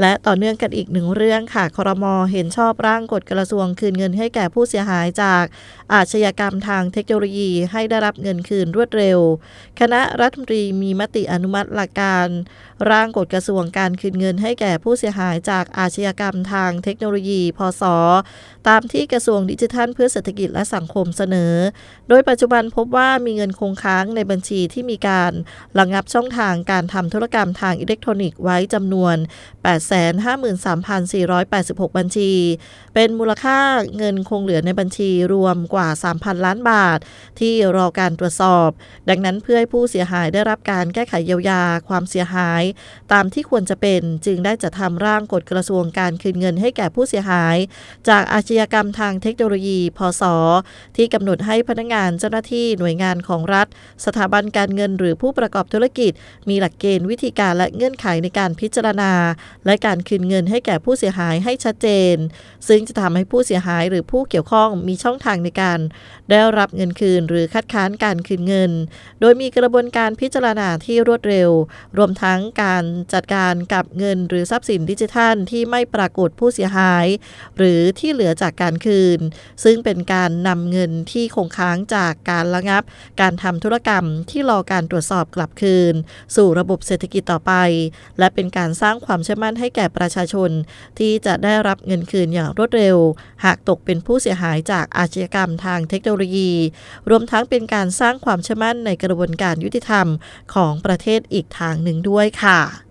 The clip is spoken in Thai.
และต่อเนื่องกันอีกหนึ่งเรื่องค่ะครมเห็นชอบร่างกฎกระทรวงคืนเงินให้แก่ผู้เสียหายจากอาชญากรรมทางเทคโนโลยีให้ได้รับเงินคืนรวดเร็ว คณะรัฐมนตรีมีมติอนุมัติหลักการ ร่างกฎกระทรวงการคืนเงินให้แก่ผู้เสียหายจากอาชญากรรมทางเทคโนโลยี พศ ตามที่กระทรวงดิจิทัล เพื่อเศรษฐกิจและสังคมเสนอ โดยปัจจุบันพบว่ามีเงินคงค้างในบัญชีที่มีการระงับช่องทางการทำธุรกรรมทางอิเล็กทรอนิกส์ไว้จำนวน 8 853,486 บัญชี เป็นมูลค่าเงินคงเหลือในบัญชีรวมกว่า 3,000 ล้านบาท ที่รอการตรวจสอบ ดังนั้นเพื่อให้ผู้เสียหายได้รับการแก้ไขเยียวยาความเสียหาย ตามที่ควรจะเป็นจึงได้จัดทำร่างกฎกระทรวงการคืนเงินให้แก่ผู้เสียหาย จากอาชญากรรมทางเทคโนโลยี พศ ที่กำหนดให้พนักงานเจ้าหน้าที่หน่วยงานของรัฐ สถาบันการเงินหรือผู้ประกอบธุรกิจ มีหลักเกณฑ์วิธีการและเงื่อนไขในการพิจารณาและการคืนเงินให้แก่ผู้เสียหายให้ชัดเจน ซึ่งจะทำให้ผู้เสียหายหรือผู้เกี่ยวข้องมีช่องทางในการ ได้รับเงินคืนหรือคัดค้านการคืนเงิน โดยมีกระบวนการพิจารณาที่รวดเร็ว รวมทั้งการจัดการกับเงินหรือทรัพย์สินดิจิทัลที่ไม่ปรากฏผู้เสียหาย หรือที่เหลือจากการคืน ซึ่งเป็นการนำเงินที่คงค้างจากการระงับ การทำธุรกรรมที่รอการตรวจสอบกลับคืน สู่ระบบเศรษฐกิจต่อไป และเป็นการสร้างความเชื่อมั่นให้แก่ประชาชน ที่จะได้รับเงินคืนอย่างรวดเร็ว หากตกเป็นผู้เสียหายจากอาชญากรรมทางเทคโนโลยี รวมทั้งเป็นการสร้างความเชื่อมั่นในกระบวนการยุติธรรมของประเทศอีกทางหนึ่งด้วยค่ะ